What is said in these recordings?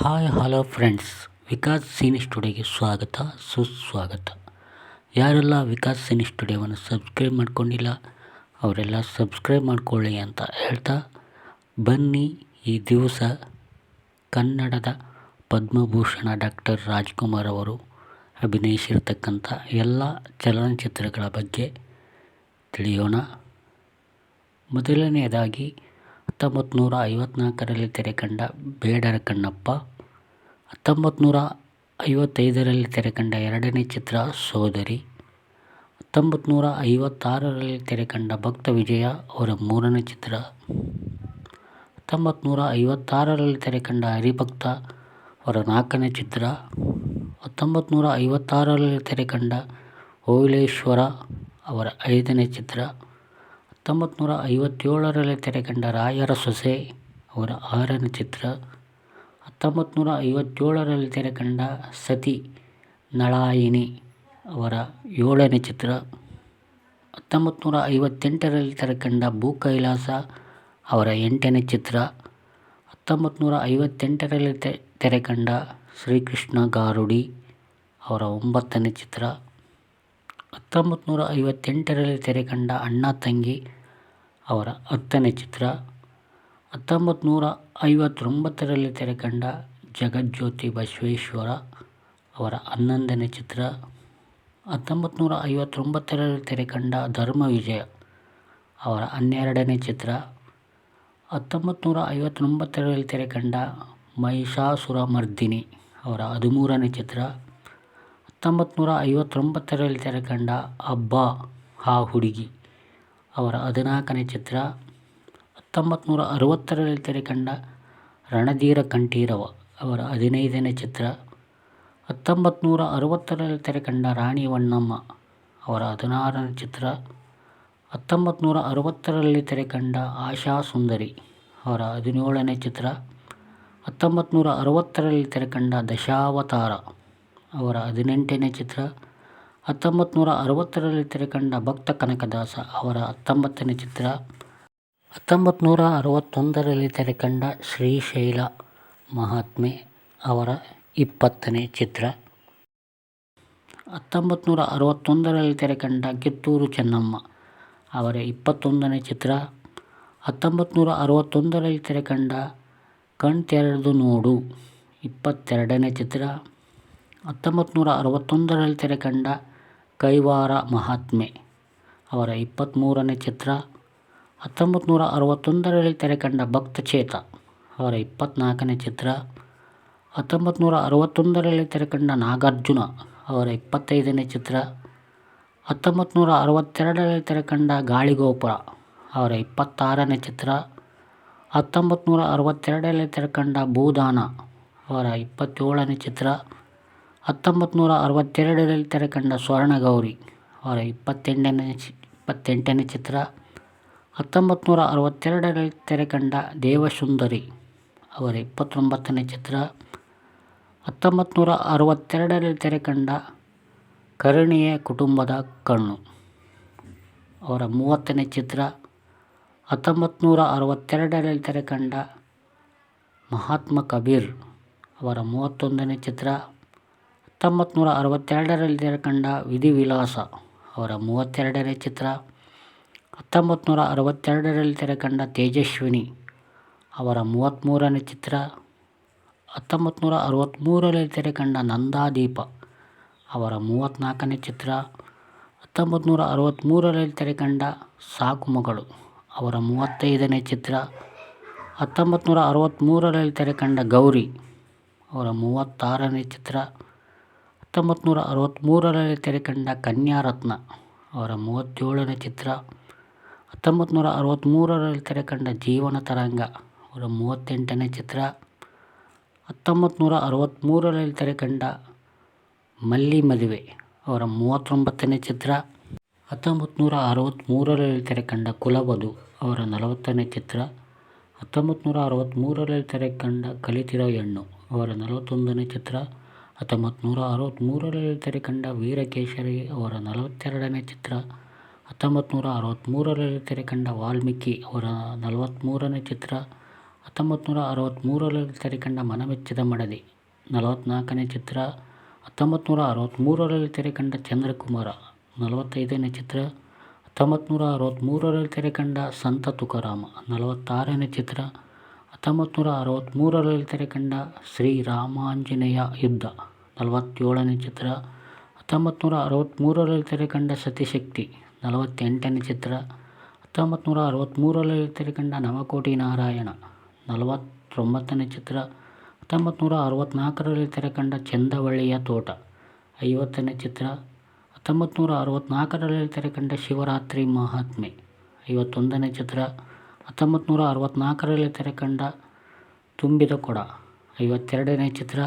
Hi, hello friends. Vikas cine ಸ್ಟುಡಿಯೋಗೆ ಸ್ವಾಗತ, ಸುಸ್ವಾಗತ. ಯಾರೆಲ್ಲ ವಿಕಾಸ್ ಸಿನಿ ಸ್ಟುಡಿಯೋವನ್ನು ಸಬ್ಸ್ಕ್ರೈಬ್ ಮಾಡ್ಕೊಂಡಿಲ್ಲ, ಅವರೆಲ್ಲ ಸಬ್ಸ್ಕ್ರೈಬ್ ಮಾಡ್ಕೊಳ್ಳಿ ಅಂತ ಹೇಳ್ತಾ ಬನ್ನಿ ಈ ದಿವಸ ಕನ್ನಡದ ಪದ್ಮಭೂಷಣ ಡಾಕ್ಟರ್ ರಾಜ್ಕುಮಾರ್ ಅವರು ಅಭಿನಯಿಸಿರ್ತಕ್ಕಂಥ ಎಲ್ಲ ಚಲನಚಿತ್ರಗಳ ಬಗ್ಗೆ ತಿಳಿಯೋಣ. ಮೊದಲನೆಯದಾಗಿ ಹತ್ತೊಂಬತ್ತು ನೂರ ಐವತ್ತ್ನಾಲ್ಕರಲ್ಲಿ ತೆರೆಕಂಡ ಬೇಡರ ಕಣ್ಣಪ್ಪ ಹತ್ತೊಂಬತ್ತು ನೂರ ಐವತ್ತೈದರಲ್ಲಿ ತೆರೆಕಂಡ ಎರಡನೇ ಚಿತ್ರ ಸೋದರಿ ಹತ್ತೊಂಬತ್ತು ನೂರ ಐವತ್ತಾರರಲ್ಲಿ ತೆರೆಕಂಡ ಭಕ್ತ ವಿಜಯ ಅವರ ಮೂರನೇ ಚಿತ್ರ ಹತ್ತೊಂಬತ್ತು ನೂರ ಐವತ್ತಾರರಲ್ಲಿ ತೆರೆಕಂಡ ಹರಿಭಕ್ತ ಅವರ ನಾಲ್ಕನೇ ಚಿತ್ರ ಹತ್ತೊಂಬತ್ತು ನೂರ ಐವತ್ತಾರರಲ್ಲಿ ತೆರೆಕಂಡ ಓವಿಲೇಶ್ವರ ಅವರ ಐದನೇ ಚಿತ್ರ ಹತ್ತೊಂಬತ್ತು ನೂರ ಐವತ್ತೇಳರಲ್ಲಿ ತೆರೆಕಂಡ ರಾಯರ ಸೊಸೆ ಅವರ ಆರನೇ ಚಿತ್ರ. ಹತ್ತೊಂಬತ್ತು ನೂರ ಐವತ್ತೇಳರಲ್ಲಿ ತೆರೆಕಂಡ ಸತಿ ನಳಾಯಿನಿ ಅವರ ಏಳನೇ ಚಿತ್ರ. ಹತ್ತೊಂಬತ್ತು ನೂರ ಐವತ್ತೆಂಟರಲ್ಲಿ ತೆರೆಕಂಡ ಭೂ ಕೈಲಾಸ ಅವರ ಎಂಟನೇ ಚಿತ್ರ. ಹತ್ತೊಂಬತ್ತು ನೂರ ಐವತ್ತೆಂಟರಲ್ಲಿ ತೆರೆಕಂಡ ಶ್ರೀಕೃಷ್ಣ ಗಾರುಡಿ ಅವರ ಒಂಬತ್ತನೇ ಚಿತ್ರ. ಹತ್ತೊಂಬತ್ತು ನೂರ ಐವತ್ತೆಂಟರಲ್ಲಿ ತೆರೆಕಂಡ ಅಣ್ಣ ತಂಗಿ ಅವರ ಹತ್ತನೇ ಚಿತ್ರ. ಹತ್ತೊಂಬತ್ತು ನೂರ ಐವತ್ತೊಂಬತ್ತರಲ್ಲಿ ತೆರೆಕಂಡ ಜಗಜ್ಯೋತಿ ಬಸವೇಶ್ವರ ಅವರ ಹನ್ನೊಂದನೇ ಚಿತ್ರ. ಹತ್ತೊಂಬತ್ತು ನೂರ ಐವತ್ತೊಂಬತ್ತರಲ್ಲಿ ತೆರೆಕಂಡ ಧರ್ಮ ವಿಜಯ ಅವರ ಹನ್ನೆರಡನೇ ಚಿತ್ರ. ಹತ್ತೊಂಬತ್ತು ನೂರ ಐವತ್ತೊಂಬತ್ತರಲ್ಲಿ ತೆರೆಕಂಡ ಮಹಿಷಾಸುರಮರ್ದಿನಿ ಅವರ ಹದಿಮೂರನೇ ಚಿತ್ರ. ಹತ್ತೊಂಬತ್ತು ನೂರ ಐವತ್ತೊಂಬತ್ತರಲ್ಲಿ ತೆರೆಕಂಡ ಅಬ್ಬ ಆ ಹುಡುಗಿ. ಅವರ ಹದಿನಾಲ್ಕನೇ ಚಿತ್ರ ಹತ್ತೊಂಬತ್ತು ನೂರ ಅರವತ್ತರಲ್ಲಿ ತೆರೆಕಂಡ ರಣಧೀರ ಕಂಠೀರವ. ಅವರ ಹದಿನೈದನೇ ಚಿತ್ರ ಹತ್ತೊಂಬತ್ತು ನೂರ ಅರವತ್ತರಲ್ಲಿ ತೆರೆಕಂಡ ರಾಣಿ ವಣ್ಣಮ್ಮ ಅವರ ಹದಿನಾರನೇ ಚಿತ್ರ ಹತ್ತೊಂಬತ್ತು ನೂರ ಅರವತ್ತರಲ್ಲಿ ತೆರೆಕಂಡ ಆಶಾ ಸುಂದರಿ. ಅವರ ಹದಿನೇಳನೇ ಚಿತ್ರ ಹತ್ತೊಂಬತ್ತು ನೂರ ಅರವತ್ತರಲ್ಲಿ ತೆರೆಕಂಡ ದಶಾವತಾರ. ಅವರ ಹದಿನೆಂಟನೇ ಚಿತ್ರ ಹತ್ತೊಂಬತ್ತು ನೂರ ಅರವತ್ತರಲ್ಲಿ ತೆರೆಕಂಡ ಭಕ್ತ ಕನಕದಾಸ ಅವರ ಹತ್ತೊಂಬತ್ತನೇ ಚಿತ್ರ ಹತ್ತೊಂಬತ್ತು ನೂರ ಅರವತ್ತೊಂದರಲ್ಲಿ ತೆರೆಕಂಡ ಶ್ರೀಶೈಲ ಮಹಾತ್ಮೆ ಅವರ ಇಪ್ಪತ್ತನೇ ಚಿತ್ರ ಹತ್ತೊಂಬತ್ತು ನೂರ ಅರವತ್ತೊಂದರಲ್ಲಿ ತೆರೆಕಂಡ ಕಿತ್ತೂರು ಚೆನ್ನಮ್ಮ ಅವರ ಇಪ್ಪತ್ತೊಂದನೇ ಚಿತ್ರ ಹತ್ತೊಂಬತ್ತು ನೂರ ಅರವತ್ತೊಂದರಲ್ಲಿ ತೆರೆಕಂಡ ಕಣ್ತೆರೆದು ನೋಡು ಇಪ್ಪತ್ತೆರಡನೇ ಚಿತ್ರ ಹತ್ತೊಂಬತ್ತು ನೂರ ಅರವತ್ತೊಂದರಲ್ಲಿ ತೆರೆಕಂಡ ಕೈವಾರ ಮಹಾತ್ಮೆ ಅವರ ಇಪ್ಪತ್ತ್ಮೂರನೇ ಚಿತ್ರ. ಹತ್ತೊಂಬತ್ತು ನೂರ ಅರವತ್ತೊಂದರಲ್ಲಿ ತೆರೆಕಂಡ ಭಕ್ತಚೇತ ಅವರ ಇಪ್ಪತ್ತ್ನಾಲ್ಕನೇ ಚಿತ್ರ. ಹತ್ತೊಂಬತ್ತು ನೂರ ಅರವತ್ತೊಂದರಲ್ಲಿ ತೆರೆಕಂಡ ನಾಗಾರ್ಜುನ ಅವರ ಇಪ್ಪತ್ತೈದನೇ ಚಿತ್ರ. ಹತ್ತೊಂಬತ್ತು ನೂರ ಅರವತ್ತೆರಡರಲ್ಲಿ ತೆರೆಕಂಡ ಗಾಳಿಗೋಪುರ ಅವರ ಇಪ್ಪತ್ತಾರನೇ ಚಿತ್ರ. ಹತ್ತೊಂಬತ್ತು ನೂರ ಅರವತ್ತೆರಡರಲ್ಲಿ ತೆರೆಕಂಡ ಭೂದಾನ ಅವರ ಇಪ್ಪತ್ತೇಳನೇ ಚಿತ್ರ. ಹತ್ತೊಂಬತ್ತು ನೂರ ಅರವತ್ತೆರಡರಲ್ಲಿ ತೆರೆಕಂಡ ಸ್ವರ್ಣಗೌರಿ ಅವರ ಇಪ್ಪತ್ತೆಂಟನೇ ಇಪ್ಪತ್ತೆಂಟನೇ ಚಿತ್ರ. ಹತ್ತೊಂಬತ್ತು ನೂರ ಅರವತ್ತೆರಡರಲ್ಲಿ ತೆರೆಕಂಡ ದೇವಸುಂದರಿ ಅವರ ಇಪ್ಪತ್ತೊಂಬತ್ತನೇ ಚಿತ್ರ. ಹತ್ತೊಂಬತ್ತು ನೂರ ಅರವತ್ತೆರಡರಲ್ಲಿ ತೆರೆಕಂಡ ಕರುಣಿಯ ಕುಟುಂಬದ ಕಣ್ಣು ಅವರ ಮೂವತ್ತನೇ ಚಿತ್ರ. ಹತ್ತೊಂಬತ್ತು ನೂರ ಅರವತ್ತೆರಡರಲ್ಲಿ ತೆರೆಕಂಡ ಮಹಾತ್ಮ ಕಬೀರ್ ಅವರ ಮೂವತ್ತೊಂದನೇ ಚಿತ್ರ. ಹತ್ತೊಂಬತ್ತು ನೂರ ಅರವತ್ತೆರಡರಲ್ಲಿ ತೆರೆಕಂಡ ವಿಧಿವಿಲಾಸ ಅವರ ಮೂವತ್ತೆರಡನೇ ಚಿತ್ರ ಹತ್ತೊಂಬತ್ತು ನೂರ ಅರವತ್ತೆರಡರಲ್ಲಿ ತೆರೆಕಂಡ ತೇಜಸ್ವಿನಿ ಅವರ ಮೂವತ್ತ್ಮೂರನೇ ಚಿತ್ರ ಹತ್ತೊಂಬತ್ತು ನೂರ ಅರವತ್ತ್ಮೂರರಲ್ಲಿ ತೆರೆಕಂಡ ನಂದಾದೀಪ ಅವರ ಮೂವತ್ತ್ನಾಲ್ಕನೇ ಚಿತ್ರ ಹತ್ತೊಂಬತ್ತು ನೂರ ಅರವತ್ತ್ಮೂರರಲ್ಲಿ ತೆರೆಕಂಡ ಸಾಕು ಮಗಳು ಅವರ ಮೂವತ್ತೈದನೇ ಚಿತ್ರ ಹತ್ತೊಂಬತ್ತು ನೂರ ಅರವತ್ತ್ಮೂರರಲ್ಲಿ ತೆರೆಕಂಡ ಗೌರಿ ಅವರ ಮೂವತ್ತಾರನೇ ಚಿತ್ರ ಹತ್ತೊಂಬತ್ತು ನೂರ ಅರವತ್ತ್ಮೂರರಲ್ಲಿ ತೆರೆಕಂಡ ಕನ್ಯಾರತ್ನ ಅವರ ಮೂವತ್ತೇಳನೇ ಚಿತ್ರ. ಹತ್ತೊಂಬತ್ತು ನೂರ ಅರವತ್ತ್ಮೂರರಲ್ಲಿ ತೆರೆಕಂಡ ಜೀವನ ತರಂಗ ಅವರ ಮೂವತ್ತೆಂಟನೇ ಚಿತ್ರ. ಹತ್ತೊಂಬತ್ತು ನೂರ ಅರವತ್ತ್ಮೂರರಲ್ಲಿ ತೆರೆಕಂಡ ಮಲ್ಲಿ ಮದುವೆ ಅವರ ಮೂವತ್ತೊಂಬತ್ತನೇ ಚಿತ್ರ. ಹತ್ತೊಂಬತ್ತು ನೂರ ಅರವತ್ತ್ಮೂರರಲ್ಲಿ ತೆರೆಕಂಡ ಕುಲವಧು ಅವರ ನಲವತ್ತನೇ ಚಿತ್ರ. ಹತ್ತೊಂಬತ್ತು ನೂರ ಅರವತ್ತ್ಮೂರರಲ್ಲಿ ತೆರೆಕಂಡ ಕಲಿತಿರೋ ಹೆಣ್ಣು ಅವರ ನಲವತ್ತೊಂದನೇ ಚಿತ್ರ. ಹತ್ತೊಂಬತ್ತು ನೂರ ಅರವತ್ತ್ಮೂರರಲ್ಲಿ ತೆರೆಕಂಡ ವೀರಕೇಶರಿ ಅವರ ನಲವತ್ತೆರಡನೇ ಚಿತ್ರ ಹತ್ತೊಂಬತ್ತು ನೂರ ಅರವತ್ತ್ಮೂರರಲ್ಲಿ ತೆರೆಕಂಡ ವಾಲ್ಮೀಕಿ ಅವರ ನಲವತ್ತ್ಮೂರನೇ ಚಿತ್ರ ಹತ್ತೊಂಬತ್ತು ನೂರ ಅರವತ್ತ್ಮೂರರಲ್ಲಿ ತೆರೆಕಂಡ ಮನಮೆಚ್ಚಿದ ಮಡದಿ ನಲವತ್ತ್ನಾಲ್ಕನೇ ಚಿತ್ರ ಹತ್ತೊಂಬತ್ತು ನೂರ ಅರವತ್ತ್ಮೂರರಲ್ಲಿ ತೆರೆಕಂಡ ಚಂದ್ರಕುಮಾರ ನಲವತ್ತೈದನೇ ಚಿತ್ರ ಹತ್ತೊಂಬತ್ತು ನೂರ ಅರವತ್ತ್ಮೂರರಲ್ಲಿ ತೆರೆಕಂಡ ಸಂತ ತುಕಾರಾಮ ನಲವತ್ತಾರನೇ ಚಿತ್ರ ಹತ್ತೊಂಬತ್ತು ನೂರ ಅರವತ್ತ್ಮೂರರಲ್ಲಿ ತೆರೆಕಂಡ ಶ್ರೀರಾಮಾಂಜನೇಯ ಯುದ್ಧ. ನಲವತ್ತೇಳನೇ ಚಿತ್ರ. ಹತ್ತೊಂಬತ್ತು ನೂರ ಅರವತ್ತ್ಮೂರರಲ್ಲಿ ತೆರೆಕಂಡ ಸತಿಶಕ್ತಿ. ನಲವತ್ತೆಂಟನೇ ಚಿತ್ರ. ಹತ್ತೊಂಬತ್ತು ನೂರ ಅರವತ್ತ್ಮೂರರಲ್ಲಿ ತೆರೆಕಂಡ ನವಕೋಟಿ ನಾರಾಯಣ. ನಲವತ್ತೊಂಬತ್ತನೇ ಚಿತ್ರ. ಹತ್ತೊಂಬತ್ತು ನೂರ ಅರವತ್ತ್ನಾಲ್ಕರಲ್ಲಿ ತೆರೆಕಂಡ ಚಂದವಳ್ಳಿಯ ತೋಟ. ಐವತ್ತನೇ ಚಿತ್ರ. ಹತ್ತೊಂಬತ್ತು ನೂರ ಅರವತ್ತ್ನಾಲ್ಕರಲ್ಲಿ ತೆರೆಕಂಡ ಶಿವರಾತ್ರಿ ಮಹಾತ್ಮೆ. ಐವತ್ತೊಂದನೇ ಚಿತ್ರ. ಹತ್ತೊಂಬತ್ತು ನೂರ ಅರವತ್ತ್ನಾಲ್ಕರಲ್ಲಿ ತೆರೆಕಂಡ ತುಂಬಿದ ಕೊಡ. ಐವತ್ತೆರಡನೇ ಚಿತ್ರ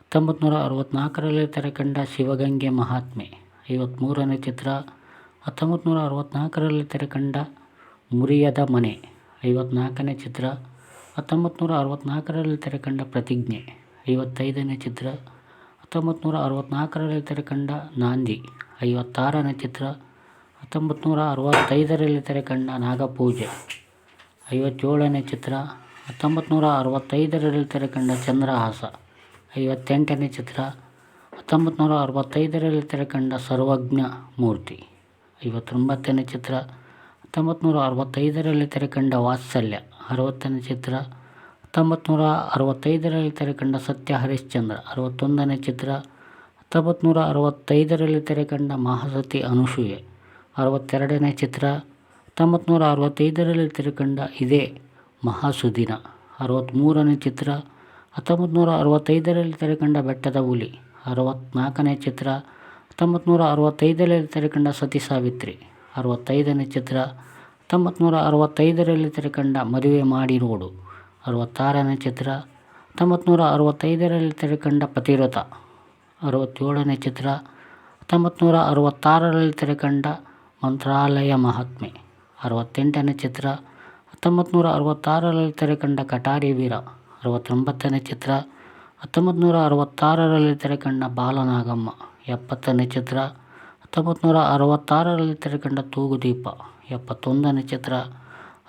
ಹತ್ತೊಂಬತ್ತು ನೂರ ಅರವತ್ತ್ನಾಲ್ಕರಲ್ಲಿ ತೆರೆಕಂಡ ಶಿವಗಂಗೆ ಮಹಾತ್ಮೆ. ಐವತ್ತ್ಮೂರನೇ ಚಿತ್ರ ಹತ್ತೊಂಬತ್ತು ನೂರ ಅರವತ್ತ್ನಾಲ್ಕರಲ್ಲಿ ತೆರೆಕಂಡ ಮುರಿಯದ ಮನೆ. ಐವತ್ತ್ನಾಲ್ಕನೇ ಚಿತ್ರ ಹತ್ತೊಂಬತ್ತು ನೂರ ಅರವತ್ತ್ನಾಲ್ಕರಲ್ಲಿ ತೆರೆಕಂಡ ಪ್ರತಿಜ್ಞೆ. ಐವತ್ತೈದನೇ ಚಿತ್ರ ಹತ್ತೊಂಬತ್ತು ನೂರ ಅರವತ್ತ್ನಾಲ್ಕರಲ್ಲಿ ತೆರೆಕಂಡ ನಾಂದಿ. ಐವತ್ತಾರನೇ ಚಿತ್ರ ಹತ್ತೊಂಬತ್ತು ನೂರ ಅರವತ್ತೈದರಲ್ಲಿ ತೆರೆಕಂಡ ನಾಗಪೂಜೆ. ಐವತ್ತೇಳನೇ ಚಿತ್ರ ಹತ್ತೊಂಬತ್ತು ನೂರ ಅರವತ್ತೈದರಲ್ಲಿ ತೆರೆಕಂಡ ಚಂದ್ರಹಾಸ. ಐವತ್ತೆಂಟನೇ ಚಿತ್ರ ಹತ್ತೊಂಬತ್ತು ನೂರ ಅರವತ್ತೈದರಲ್ಲಿ ತೆರೆಕಂಡ ಸರ್ವಜ್ಞ ಮೂರ್ತಿ. ಐವತ್ತೊಂಬತ್ತನೇ ಚಿತ್ರ ಹತ್ತೊಂಬತ್ತು ನೂರ ಅರವತ್ತೈದರಲ್ಲಿ ತೆರೆಕಂಡ ವಾತ್ಸಲ್ಯ. ಅರವತ್ತನೇ ಚಿತ್ರ ಹತ್ತೊಂಬತ್ತು ನೂರ ಅರವತ್ತೈದರಲ್ಲಿ ತೆರೆಕಂಡ ಸತ್ಯ ಹರಿಶ್ಚಂದ್ರ. ಅರವತ್ತೊಂದನೇ ಚಿತ್ರ ಹತ್ತೊಂಬತ್ತು ನೂರ ಅರವತ್ತೈದರಲ್ಲಿ ತೆರೆಕಂಡ ಮಹಾಸತಿ ಅನುಸೂಯೆ. ಅರವತ್ತೆರಡನೇ ಚಿತ್ರ ಹತ್ತೊಂಬತ್ತು ನೂರ ಅರವತ್ತೈದರಲ್ಲಿ ತೆರೆಕಂಡ ಇದೇ ಮಹಾಸುದಿನ. ಅರವತ್ತ್ಮೂರನೇ ಚಿತ್ರ ಹತ್ತೊಂಬತ್ತು ನೂರ ಅರವತ್ತೈದರಲ್ಲಿ ತೆರೆಕಂಡ ಬೆಟ್ಟದ ಹುಲಿ. ಅರವತ್ತ್ನಾಲ್ಕನೇ ಚಿತ್ರ ಹತ್ತೊಂಬತ್ತು ನೂರ ಅರವತ್ತೈದರಲ್ಲಿ ತೆರೆಕಂಡ ಸತಿ ಸಾವಿತ್ರಿ. ಅರವತ್ತೈದನೇ ಚಿತ್ರ ಹತ್ತೊಂಬತ್ತು ನೂರ ಅರವತ್ತೈದರಲ್ಲಿ ತೆರೆಕಂಡ ಮದುವೆ ಮಾಡಿ ನೋಡು ಅರವತ್ತಾರನೇ ಚಿತ್ರ ಹತ್ತೊಂಬತ್ತು ನೂರ ಅರವತ್ತೈದರಲ್ಲಿ ತೆರೆಕಂಡ ಪತಿವ್ರತ. ಅರವತ್ತೇಳನೇ ಚಿತ್ರ ಹತ್ತೊಂಬತ್ತು ನೂರ ಅರವತ್ತಾರರಲ್ಲಿ ತೆರೆಕಂಡ ಮಂತ್ರಾಲಯ ಮಹಾತ್ಮೆ. ಅರವತ್ತೆಂಟನೇ ಚಿತ್ರ ಹತ್ತೊಂಬತ್ತು ನೂರ ಅರವತ್ತಾರರಲ್ಲಿ ತೆರೆಕಂಡ ಕಟಾರಿ ವೀರ, ಅರವತ್ತೊಂಬತ್ತನೇ ಚಿತ್ರ ಹತ್ತೊಂಬತ್ತು ನೂರ ಅರವತ್ತಾರರಲ್ಲಿ ತೆರೆಕಂಡ ಬಾಲನಾಗಮ್ಮ, ಎಪ್ಪತ್ತನೇ ಚಿತ್ರ ಹತ್ತೊಂಬತ್ತು ನೂರ ಅರವತ್ತಾರರಲ್ಲಿ ತೆರೆಕಂಡ ತೂಗುದೀಪ, ಎಪ್ಪತ್ತೊಂದನೇ ಚಿತ್ರ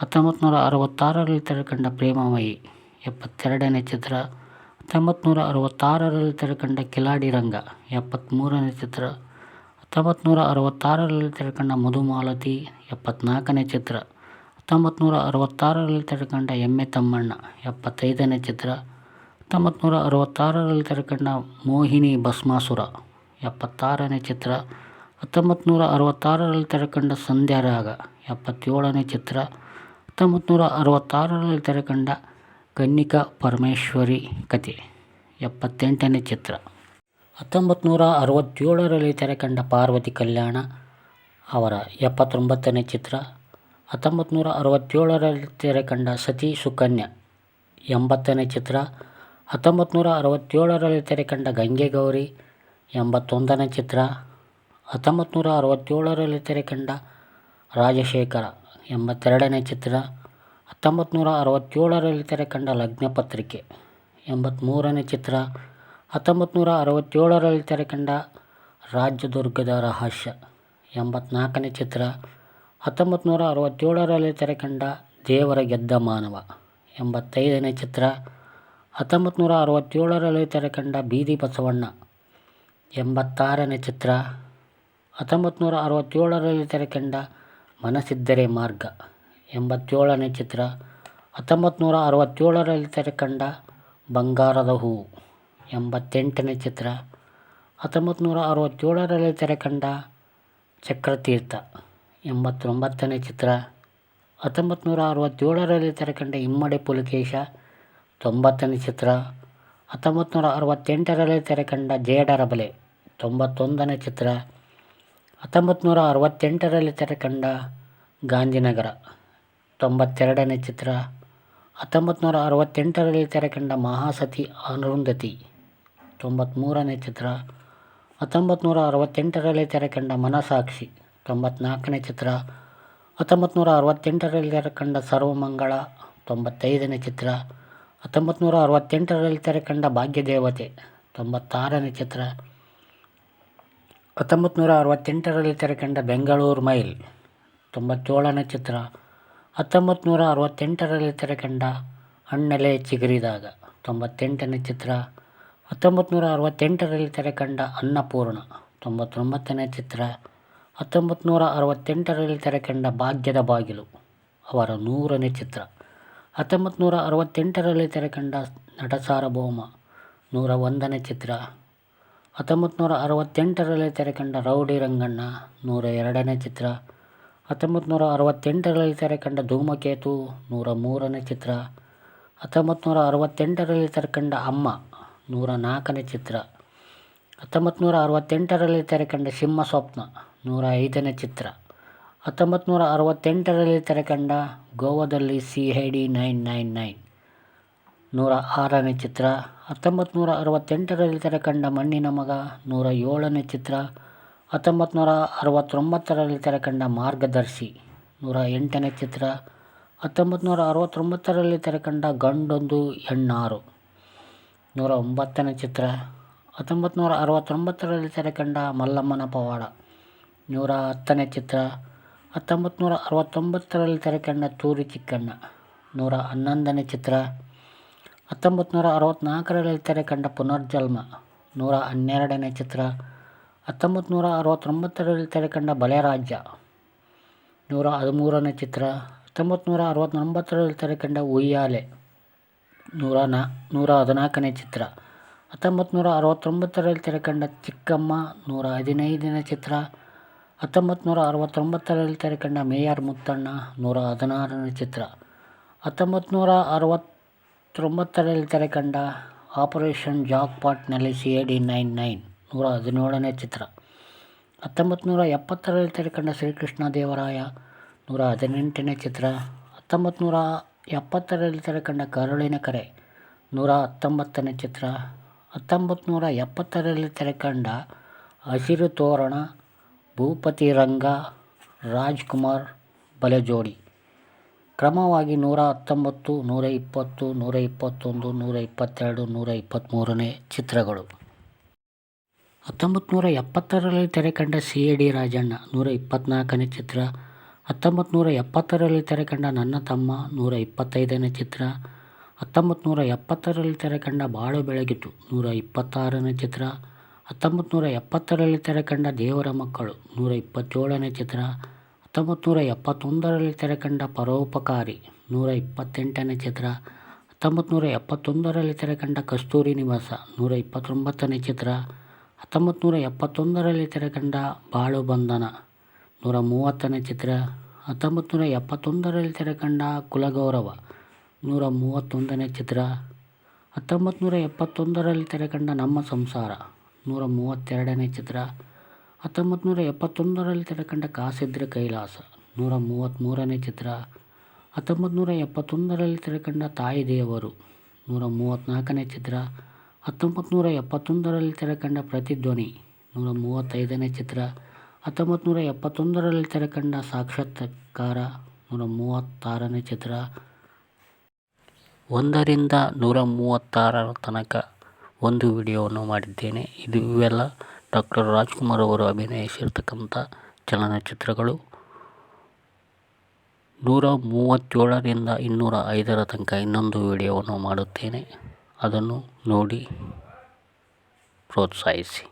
ಹತ್ತೊಂಬತ್ತು ನೂರ ಅರವತ್ತಾರರಲ್ಲಿ ತೆರೆಕಂಡ ಪ್ರೇಮಮಯಿ, ಎಪ್ಪತ್ತೆರಡನೇ ಚಿತ್ರ ಹತ್ತೊಂಬತ್ತು ನೂರ ಅರವತ್ತಾರರಲ್ಲಿ ತೆರೆಕಂಡ ಕಿಲಾಡಿ ರಂಗ ಎಪ್ಪತ್ತ್ಮೂರನೇ ಚಿತ್ರ ಹತ್ತೊಂಬತ್ತು ನೂರ ಅರವತ್ತಾರರಲ್ಲಿ ತೆರೆಕಂಡ ಮಧುಮಾಲತಿ ಎಪ್ಪತ್ತ್ನಾಲ್ಕನೇ ಚಿತ್ರ. ಹತ್ತೊಂಬತ್ತು ನೂರ ಅರವತ್ತಾರರಲ್ಲಿ ತೆರೆಕಂಡ ಎಮ್ಮೆ ತಮ್ಮಣ್ಣ. ಎಪ್ಪತ್ತೈದನೇ ಚಿತ್ರ. ಹತ್ತೊಂಬತ್ತು ನೂರ ಅರವತ್ತಾರರಲ್ಲಿ ತೆರೆಕಂಡ ಮೋಹಿನಿ ಭಸ್ಮಾಸುರ. ಎಪ್ಪತ್ತಾರನೇ ಚಿತ್ರ. ಹತ್ತೊಂಬತ್ತು ನೂರ ಅರವತ್ತಾರರಲ್ಲಿ ತೆರೆಕಂಡ ಸಂಧ್ಯಾರಾಗ ಎಪ್ಪತ್ತೇಳನೇ ಚಿತ್ರ. ಹತ್ತೊಂಬತ್ತು ನೂರ ಅರವತ್ತಾರರಲ್ಲಿ ತೆರೆಕಂಡ ಕನ್ನಿಕಾ ಪರಮೇಶ್ವರಿ ಕತೆ ಎಪ್ಪತ್ತೆಂಟನೇ ಚಿತ್ರ. ಹತ್ತೊಂಬತ್ತು ನೂರ ಅರವತ್ತೇಳರಲ್ಲಿ ತೆರೆಕಂಡ ಪಾರ್ವತಿ ಕಲ್ಯಾಣ. ಅವರ ಎಪ್ಪತ್ತೊಂಬತ್ತನೇ ಚಿತ್ರ ಹತ್ತೊಂಬತ್ತು ನೂರ ಅರವತ್ತೇಳರಲ್ಲಿ ತೆರೆಕಂಡ ಸತಿ ಸುಕನ್ಯಾ ಎಂಬತ್ತನೇ ಚಿತ್ರ ಹತ್ತೊಂಬತ್ತು ನೂರ ಅರವತ್ತೇಳರಲ್ಲಿ ತೆರೆಕಂಡ ಗಂಗೆ ಗೌರಿ ಎಂಬತ್ತೊಂದನೇ ಚಿತ್ರ ಹತ್ತೊಂಬತ್ತು ನೂರ ಅರವತ್ತೇಳರಲ್ಲಿ ತೆರೆಕಂಡ ರಾಜಶೇಖರ ಎಂಬತ್ತೆರಡನೇ ಚಿತ್ರ ಹತ್ತೊಂಬತ್ತು ನೂರ ಅರವತ್ತೇಳರಲ್ಲಿ ತೆರೆಕಂಡ ಲಗ್ನಪತ್ರಿಕೆ ಎಂಬತ್ತ್ಮೂರನೇ ಚಿತ್ರ ಹತ್ತೊಂಬತ್ತು ನೂರ ಅರವತ್ತೇಳರಲ್ಲಿ ತೆರೆಕಂಡ ರಾಜ್ಯದುರ್ಗದ ರಹಸ್ಯ ಎಂಬತ್ನಾಲ್ಕನೇ ಚಿತ್ರ. ಹತ್ತೊಂಬತ್ತು ನೂರ ಅರವತ್ತೇಳರಲ್ಲಿ ತೆರೆಕಂಡ ದೇವರ ಗೆದ್ದ ಮಾನವ ಎಂಬತ್ತೈದನೇ ಚಿತ್ರ. ಹತ್ತೊಂಬತ್ತು ನೂರ ಅರವತ್ತೇಳರಲ್ಲಿ ತೆರೆಕಂಡ ಬೀದಿ ಬಸವಣ್ಣ ಎಂಬತ್ತಾರನೇ ಚಿತ್ರ. ಹತ್ತೊಂಬತ್ತು ನೂರ ಅರವತ್ತೇಳರಲ್ಲಿ ತೆರೆಕಂಡ ಮನಸ್ಸಿದ್ದರೆ ಮಾರ್ಗ ಎಂಬತ್ತೇಳನೇ ಚಿತ್ರ. ಹತ್ತೊಂಬತ್ತು ನೂರ ಅರವತ್ತೇಳರಲ್ಲಿ ತೆರೆಕಂಡ ಬಂಗಾರದ ಹೂವು ಎಂಬತ್ತೆಂಟನೇ ಚಿತ್ರ. ಹತ್ತೊಂಬತ್ತು ನೂರ ಅರವತ್ತೇಳರಲ್ಲಿ ತೆರೆಕಂಡ ಚಕ್ರತೀರ್ಥ. ಎಂಬತ್ತೊಂಬತ್ತನೇ ಚಿತ್ರ. ಹತ್ತೊಂಬತ್ತು ನೂರ ಅರವತ್ತೇಳರಲ್ಲಿ ತೆರೆಕಂಡ ಇಮ್ಮಡಿ ಪುಲಕೇಶ ತೊಂಬತ್ತನೇ ಚಿತ್ರ. ಹತ್ತೊಂಬತ್ತು ನೂರ ಅರವತ್ತೆಂಟರಲ್ಲಿ ತೆರೆಕಂಡ ಜೇಡರ ಬಲೆ ತೊಂಬತ್ತೊಂದನೇ ಚಿತ್ರ. ಹತ್ತೊಂಬತ್ತು ನೂರ ಅರವತ್ತೆಂಟರಲ್ಲಿ ತೆರೆಕಂಡ ಗಾಂಧಿನಗರ ತೊಂಬತ್ತೆರಡನೇ ಚಿತ್ರ. ಹತ್ತೊಂಬತ್ತು ನೂರ ಅರವತ್ತೆಂಟರಲ್ಲಿ ತೆರೆಕಂಡ ಮಹಾಸತಿ ಅರುಂಧತಿ ತೊಂಬತ್ತ್ಮೂರನೇ ಚಿತ್ರ. ಹತ್ತೊಂಬತ್ತು ನೂರ ಅರವತ್ತೆಂಟರಲ್ಲಿ ತೆರೆಕಂಡ ಮನಸಾಕ್ಷಿ, ತೊಂಬತ್ನಾಲ್ಕನೇ ಚಿತ್ರ. ಹತ್ತೊಂಬತ್ತು ನೂರ ಅರವತ್ತೆಂಟರಲ್ಲಿ ತೆರೆಕಂಡ ಸರ್ವಮಂಗಳ, ತೊಂಬತ್ತೈದನೇ ಚಿತ್ರ. ಹತ್ತೊಂಬತ್ತು ನೂರ ಅರವತ್ತೆಂಟರಲ್ಲಿ ತೆರೆಕಂಡ ಭಾಗ್ಯದೇವತೆ, ತೊಂಬತ್ತಾರನೇ ಚಿತ್ರ. ಹತ್ತೊಂಬತ್ತು ನೂರ ಅರವತ್ತೆಂಟರಲ್ಲಿ ತೆರೆಕಂಡ ಬೆಂಗಳೂರು ಮೈಲ್, ತೊಂಬತ್ತೇಳನೇ ಚಿತ್ರ. ಹತ್ತೊಂಬತ್ತು ನೂರ ಅರವತ್ತೆಂಟರಲ್ಲಿ ತೆರೆಕಂಡ ಹಣ್ಣಲೆ ಚಿಗುರಿದಾಗ, ತೊಂಬತ್ತೆಂಟನೇ ಚಿತ್ರ. ಹತ್ತೊಂಬತ್ತು ನೂರ ಅರವತ್ತೆಂಟರಲ್ಲಿ ತೆರೆಕಂಡ ಅನ್ನಪೂರ್ಣ, ತೊಂಬತ್ತೊಂಬತ್ತನೇ ಚಿತ್ರ ಹತ್ತೊಂಬತ್ತು ನೂರ ಅರವತ್ತೆಂಟರಲ್ಲಿ ತೆರೆಕಂಡ ಭಾಗ್ಯದ ಬಾಗಿಲು, ಅವರ ನೂರನೇ ಚಿತ್ರ ಹತ್ತೊಂಬತ್ತು ನೂರ ಅರವತ್ತೆಂಟರಲ್ಲಿ ತೆರೆಕಂಡ ನಟ ಸಾರ್ವಭೌಮ ನೂರ ಒಂದನೇ ಚಿತ್ರ ಹತ್ತೊಂಬತ್ತು ನೂರ ಅರವತ್ತೆಂಟರಲ್ಲಿ ತೆರೆಕಂಡ ರೌಡಿ ರಂಗಣ್ಣ ನೂರ ಎರಡನೇ ಚಿತ್ರ ಹತ್ತೊಂಬತ್ತು ನೂರ ಅರವತ್ತೆಂಟರಲ್ಲಿ ತೆರೆಕಂಡ ಧೂಮಕೇತು ನೂರ ಮೂರನೇ ಚಿತ್ರ ಹತ್ತೊಂಬತ್ತು ನೂರ ಅರವತ್ತೆಂಟರಲ್ಲಿ ತೆರೆಕಂಡ ಅಮ್ಮ ನೂರ ನಾಲ್ಕನೇ ಚಿತ್ರ. ಹತ್ತೊಂಬತ್ತು ನೂರ ಅರವತ್ತೆಂಟರಲ್ಲಿ ತೆರೆಕಂಡ ಸಿಂಹ ಸ್ವಪ್ನ ನೂರ ಐದನೇ ಚಿತ್ರ. ಹತ್ತೊಂಬತ್ತು ನೂರ ಅರವತ್ತೆಂಟರಲ್ಲಿ ತೆರೆಕಂಡ ಗೋವಾದಲ್ಲಿ C I D nine nine nine. ನೂರ ಆರನೇ ಚಿತ್ರ. ಹತ್ತೊಂಬತ್ತು ನೂರ ಅರವತ್ತೆಂಟರಲ್ಲಿ ತೆರೆಕಂಡ ಮಣ್ಣಿನ ಮಗ ನೂರ ಏಳನೇ ಚಿತ್ರ. ಹತ್ತೊಂಬತ್ತು ನೂರ ಅರವತ್ತೊಂಬತ್ತರಲ್ಲಿ ತೆರೆಕಂಡ ಮಾರ್ಗದರ್ಶಿ ನೂರ ಎಂಟನೇ ಚಿತ್ರ. ಹತ್ತೊಂಬತ್ತು ನೂರ ಅರವತ್ತೊಂಬತ್ತರಲ್ಲಿ ತೆರೆಕಂಡ ಗಂಡೊಂದು ಹೆಣ್ಣಾರು. ನೂರ ಒಂಬತ್ತನೇ ಚಿತ್ರ. ಹತ್ತೊಂಬತ್ತು ನೂರ ಅರವತ್ತೊಂಬತ್ತರಲ್ಲಿ ತೆರೆಕಂಡ ಮಲ್ಲಮ್ಮನ ಪವಾಡ. ನೂರ ಹತ್ತನೇ ಚಿತ್ರ. ಹತ್ತೊಂಬತ್ತು ನೂರ ಅರವತ್ತೊಂಬತ್ತರಲ್ಲಿ ತೆರೆಕಂಡ ತೂರಿ ಚಿಕ್ಕಣ್ಣ. ನೂರ ಹನ್ನೊಂದನೇ ಚಿತ್ರ. ಹತ್ತೊಂಬತ್ತು ನೂರ ಅರವತ್ತ್ನಾಲ್ಕರಲ್ಲಿ ತೆರೆಕಂಡ ಪುನರ್ಜನ್ಮ. ನೂರ ಹನ್ನೆರಡನೇ ಚಿತ್ರ. ಹತ್ತೊಂಬತ್ತು ನೂರ ಅರವತ್ತೊಂಬತ್ತರಲ್ಲಿ ತೆರೆಕಂಡ ಬಲೆರಾಜ್ಯ. ನೂರ ಹದಿಮೂರನೇ ಚಿತ್ರ. ಹತ್ತೊಂಬತ್ತು ನೂರ ಅರವತ್ತೊಂಬತ್ತರಲ್ಲಿ ತೆರೆಕಂಡ ಉಯ್ಯಾಲೆ. ನೂರ ನಾ, ನೂರ ಹದಿನಾಲ್ಕನೇ ಚಿತ್ರ. ಹತ್ತೊಂಬತ್ತು ನೂರ ಅರವತ್ತೊಂಬತ್ತರಲ್ಲಿ ತೆರೆಕಂಡ ಚಿಕ್ಕಮ್ಮ ನೂರ ಹದಿನೈದನೇ ಚಿತ್ರ. ಹತ್ತೊಂಬತ್ತು ನೂರ ಅರವತ್ತೊಂಬತ್ತರಲ್ಲಿ ತೆರೆಕಂಡ ಮೇಯರ್ ಮುತ್ತಣ್ಣ ನೂರ ಹದಿನಾರನೇ ಚಿತ್ರ. ಹತ್ತೊಂಬತ್ತು ನೂರ ಅರವತ್ತೊಂಬತ್ತರಲ್ಲಿ ತೆರೆಕಂಡ operation Jack ಪಾಟ್ನಲ್ಲಿ C A D nine nine ನೂರ ಹದಿನೇಳನೇ ಚಿತ್ರ. ಹತ್ತೊಂಬತ್ತು ನೂರ ಎಪ್ಪತ್ತರಲ್ಲಿ ತೆರೆಕಂಡ ಶ್ರೀಕೃಷ್ಣ ದೇವರಾಯ ನೂರ ಹದಿನೆಂಟನೇ ಚಿತ್ರ. ಹತ್ತೊಂಬತ್ತು ನೂರ ಎಪ್ಪತ್ತರಲ್ಲಿ ತೆರೆಕಂಡ ಕರುಳಿನ ಕರೆ. ನೂರ ಹತ್ತೊಂಬತ್ತನೇ ಚಿತ್ರ. ಹತ್ತೊಂಬತ್ತು ನೂರ ಎಪ್ಪತ್ತರಲ್ಲಿ ತೆರೆಕಂಡ ಹಸಿರು ತೋರಣ, ಭೂಪತಿ ರಂಗ, ರಾಜ್ಕುಮಾರ್ ಬಲೆಜೋಡಿ. ಕ್ರಮವಾಗಿ ನೂರ ಹತ್ತೊಂಬತ್ತು, ನೂರ ಇಪ್ಪತ್ತು, ನೂರ ಇಪ್ಪತ್ತೊಂದು, ನೂರ ಇಪ್ಪತ್ತೆರಡು, ನೂರ ಇಪ್ಪತ್ತ್ಮೂರನೇ ಚಿತ್ರಗಳು. ಹತ್ತೊಂಬತ್ತು ನೂರ ಎಪ್ಪತ್ತರಲ್ಲಿ ತೆರೆಕಂಡ ಸಿ ಎ ಡಿ ರಾಜಣ್ಣ, ನೂರ ಇಪ್ಪತ್ತ್ನಾಲ್ಕನೇ ಚಿತ್ರ. ಹತ್ತೊಂಬತ್ತು ನೂರ ಎಪ್ಪತ್ತರಲ್ಲಿ ತೆರೆಕಂಡ ನನ್ನ ತಮ್ಮ ನೂರ ಇಪ್ಪತ್ತೈದನೇ ಚಿತ್ರ. ಹತ್ತೊಂಬತ್ತು ನೂರ ಎಪ್ಪತ್ತರಲ್ಲಿ ತೆರೆಕಂಡ ಬಾಳು ಬೆಳಗಿತು ನೂರ ಇಪ್ಪತ್ತಾರನೇ ಚಿತ್ರ. ಹತ್ತೊಂಬತ್ತು ನೂರ ಎಪ್ಪತ್ತರಲ್ಲಿ ತೆರೆಕಂಡ ದೇವರ ಮಕ್ಕಳು ನೂರ ಇಪ್ಪತ್ತೇಳನೇ ಚಿತ್ರ. ಹತ್ತೊಂಬತ್ತು ನೂರ ಎಪ್ಪತ್ತೊಂದರಲ್ಲಿ ತೆರೆಕಂಡ ಪರೋಪಕಾರಿ ನೂರ ಇಪ್ಪತ್ತೆಂಟನೇ ಚಿತ್ರ. ಹತ್ತೊಂಬತ್ತು ನೂರ ಎಪ್ಪತ್ತೊಂದರಲ್ಲಿ ತೆರೆಕಂಡ ಕಸ್ತೂರಿ ನಿವಾಸ ನೂರ ಇಪ್ಪತ್ತೊಂಬತ್ತನೇ ಚಿತ್ರ. ಹತ್ತೊಂಬತ್ತು ನೂರ ಎಪ್ಪತ್ತೊಂದರಲ್ಲಿ ತೆರೆಕಂಡ ಬಾಳು ಬಂಧನ ನೂರ ಮೂವತ್ತನೇ ಚಿತ್ರ ಹತ್ತೊಂಬತ್ತು ನೂರ ಎಪ್ಪತ್ತೊಂದರಲ್ಲಿ ತೆರೆಕಂಡ ಕುಲಗೌರವ ನೂರ ಮೂವತ್ತೊಂದನೇ ಚಿತ್ರ ಹತ್ತೊಂಬತ್ತು ನೂರ ಎಪ್ಪತ್ತೊಂದರಲ್ಲಿ ತೆರೆಕಂಡ ನಮ್ಮ ಸಂಸಾರ ನೂರ ಮೂವತ್ತೆರಡನೇ ಚಿತ್ರ ಹತ್ತೊಂಬತ್ತು ನೂರ ಎಪ್ಪತ್ತೊಂದರಲ್ಲಿ ತೆರೆಕಂಡ ಕಾಸಿದ್ರೆ ಕೈಲಾಸ ನೂರ ಮೂವತ್ತ್ಮೂರನೇ ಚಿತ್ರ ಹತ್ತೊಂಬತ್ತು ನೂರ ಎಪ್ಪತ್ತೊಂದರಲ್ಲಿ ತೆರೆಕಂಡ ತಾಯಿ ದೇವರು ನೂರ ಮೂವತ್ತ್ನಾಲ್ಕನೇ ಚಿತ್ರ ಹತ್ತೊಂಬತ್ತು ನೂರ ಎಪ್ಪತ್ತೊಂದರಲ್ಲಿ ತೆರೆಕಂಡ ಪ್ರತಿಧ್ವನಿ ನೂರ ಮೂವತ್ತೈದನೇ ಚಿತ್ರ ಹತ್ತೊಂಬತ್ತು ನೂರ ಎಪ್ಪತ್ತೊಂದರಲ್ಲಿ ತೆರೆಕಂಡ ಸಾಕ್ಷಾತ್ಕಾರ ನೂರ ಮೂವತ್ತಾರನೇ ಚಿತ್ರ. ಒಂದರಿಂದ ನೂರ ಮೂವತ್ತಾರರ ತನಕ ಒಂದು ವಿಡಿಯೋವನ್ನು ಮಾಡಿದ್ದೇನೆ. ಇದು ಇವೆಲ್ಲ ಡಾಕ್ಟರ್ ರಾಜ್ಕುಮಾರ್ ಅವರು ಅಭಿನಯಿಸಿರ್ತಕ್ಕಂಥ ಚಲನಚಿತ್ರಗಳು. ನೂರ ಮೂವತ್ತೇಳರಿಂದ ಇನ್ನೂರ ಐದರ ತನಕ ಇನ್ನೊಂದು ವಿಡಿಯೋವನ್ನು ಮಾಡುತ್ತೇನೆ. ಅದನ್ನು ನೋಡಿ ಪ್ರೋತ್ಸಾಹಿಸಿ.